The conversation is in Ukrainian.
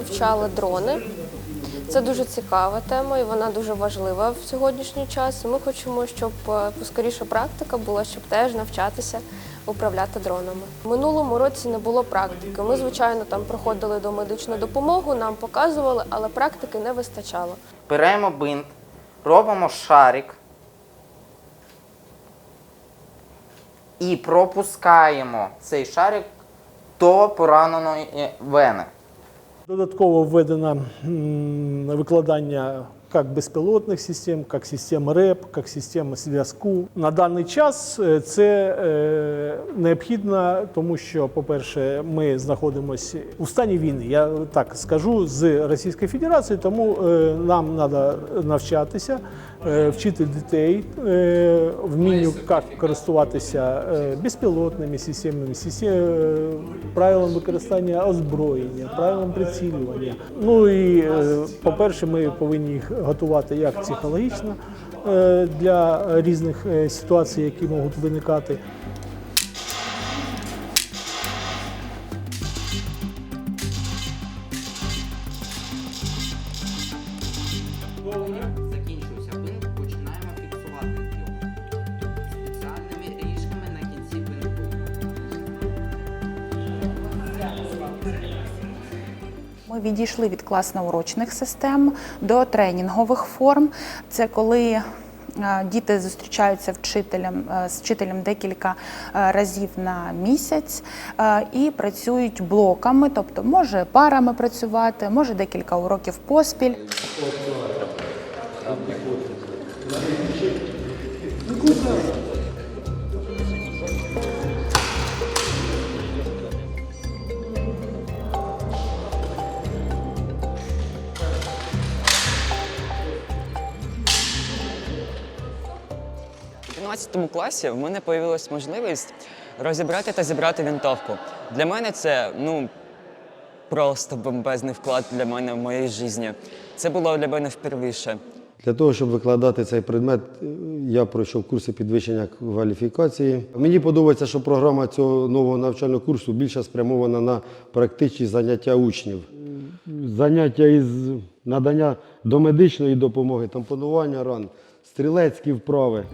вивчали дрони. Це дуже цікава тема і вона дуже важлива в сьогоднішній час. Ми хочемо, щоб е, поскоріше практика була, щоб теж навчатися управляти дронами. Минулому році не було практики. Ми, звичайно, там проходили до медичну допомогу, нам показували, але практики не вистачало. Беремо бинт, робимо шарик і пропускаємо цей шарик до пораненої вени. Додатково введено викладання як безпілотних систем, як систем РЕП, як систем зв'язку. На даний час е, це е, необхідно, тому що, по-перше, ми знаходимося у стані війни. Я так скажу з Російською Федерацією, тому е, нам треба навчатися, вчити дітей е, вмінню, як користуватися е, безпілотними системами, систем- правилам використання озброєння, правилам прицілювання. Ну і е, по-перше, ми повинні їх готувати як психологічно е, для різних е, ситуацій, які можуть виникати. Добре, Ми відійшли від класно-урочних систем до тренінгових форм. Це коли е, діти зустрічаються вчителем, е, з вчителем декілька е, разів на місяць і працюють блоками, тобто може парами працювати, може декілька уроків поспіль. 11 класі в мене з'явилася можливість розібрати та зібрати винтовку. Для мене це ну просто бомбезний вклад для мене в моїй житті. Це було для мене вперше. Для того, щоб викладати цей предмет, я пройшов курси підвищення кваліфікації. Мені подобається, що програма цього нового навчального курсу більше спрямована на практичні заняття учнів. Заняття із надання домедичної допомоги, тампонування ран, стрілецькі вправи.